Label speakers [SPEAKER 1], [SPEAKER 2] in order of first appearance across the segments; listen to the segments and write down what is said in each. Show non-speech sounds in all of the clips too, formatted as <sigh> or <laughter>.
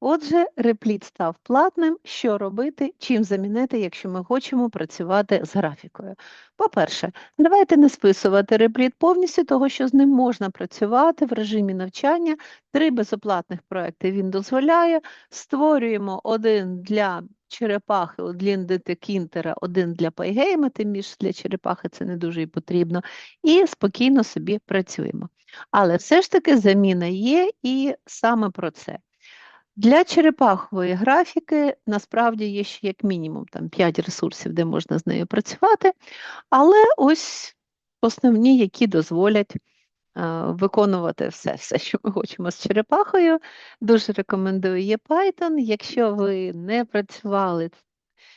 [SPEAKER 1] Отже, репліт став платним. Що робити, чим замінити, якщо ми хочемо працювати з графікою? По-перше, давайте не списувати репліт повністю, того що з ним можна працювати в режимі навчання. Три безоплатних проекти він дозволяє. Створюємо один для черепахи, один для кінтера, один для пайгейма, тим більше для черепахи це не дуже і потрібно. І спокійно собі працюємо. Але все ж таки заміна є, і саме про це. Для черепахової графіки насправді є ще як мінімум там 5 ресурсів, де можна з нею працювати, але ось основні, які дозволять е, виконувати все, все, що ми хочемо з черепахою. Дуже рекомендую є Python. Якщо ви не працювали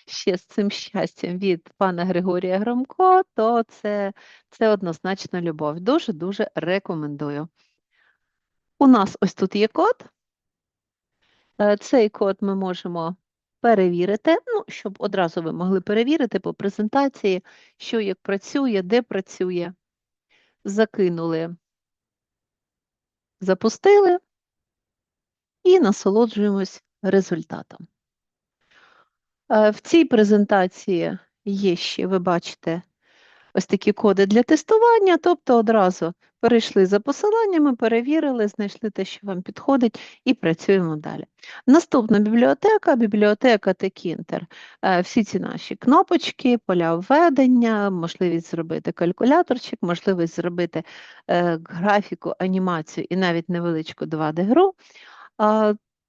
[SPEAKER 1] ще з цим щастям від пана Григорія Громко, то це, це однозначно любов. Дуже-дуже рекомендую. У нас ось тут є код. Е, Цей код ми можемо перевірити, ну, щоб одразу ви могли перевірити по презентації, що як працює, де працює. Закинули, запустили і насолоджуємось результатом. Е, В цій презентації є ще, ви бачите, ось такі коди для тестування, тобто одразу перейшли за посиланнями, перевірили, знайшли те, що вам підходить, і працюємо далі. Наступна бібліотека, бібліотека Текінтер. Всі ці наші кнопочки, поля введення, можливість зробити калькуляторчик, можливість зробити е, графіку, анімацію і навіть невеличку 2D-гру.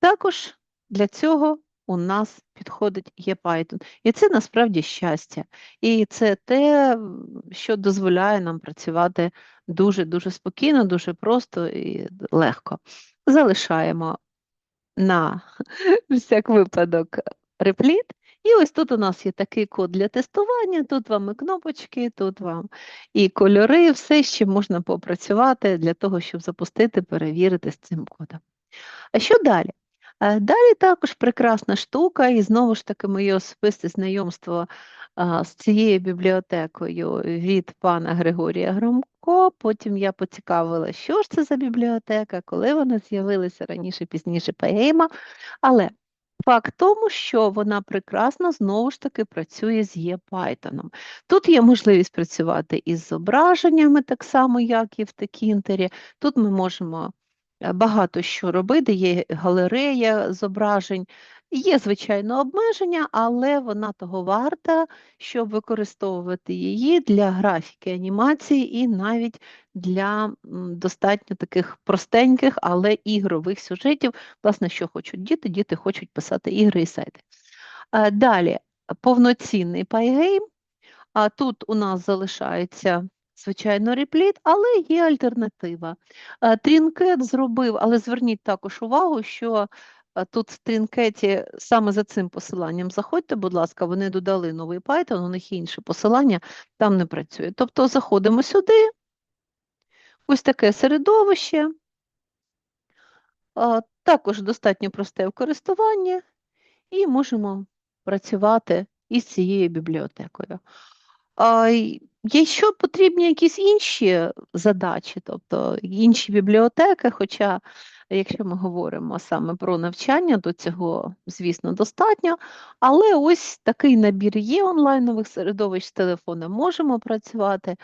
[SPEAKER 1] Також для цього у нас підходить є Python. І це насправді щастя. І це те, що дозволяє нам працювати дуже-дуже спокійно, дуже просто і легко. Залишаємо на <laughs> всяк випадок репліт. І ось тут у нас є такий код для тестування, тут вам і кнопочки, тут вам і кольори, все, чим можна попрацювати для того, щоб запустити, перевірити з цим кодом. А що далі? Далі також прекрасна штука, і знову ж таки моє особисте знайомство з цією бібліотекою від пана Григорія Громко. Потім я поцікавила, що ж це за бібліотека, коли вона з'явилася раніше, пізніше Пегейма. Але факт тому, що вона прекрасно знову ж таки працює з ePython. Тут є можливість працювати із зображеннями, так само, як і в Текінтері. Тут ми можемо багато що робити, є галерея зображень, є, звичайно, обмеження, але вона того варта, щоб використовувати її для графіки анімації і навіть для достатньо таких простеньких, але ігрових сюжетів. Власне, що хочуть діти, діти хочуть писати ігри і сайти. Е, далі повноцінний пайгейм. А тут у нас залишається звичайно, репліт, але є альтернатива. Е, трінкет зробив, але зверніть також увагу, що е, тут в трінкеті саме за цим посиланням заходьте, будь ласка, вони додали новий Python, у них є інше посилання, там не працює. Тобто заходимо сюди, ось таке середовище. Е, також достатньо просте в користуванні, і можемо працювати із цією бібліотекою. Якщо потрібні якісь інші задачі, тобто інші бібліотеки, хоча, якщо ми говоримо саме про навчання, то цього, звісно, достатньо. Але ось такий набір є онлайнових середовищ з телефона можемо працювати,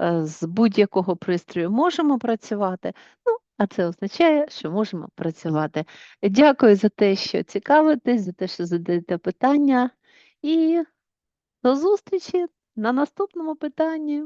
[SPEAKER 1] е, з будь-якого пристрою можемо працювати. Ну, а це означає, що можемо працювати. Дякую за те, що цікавитесь, за те, що задаєте питання, і до зустрічі! На наступному питанні.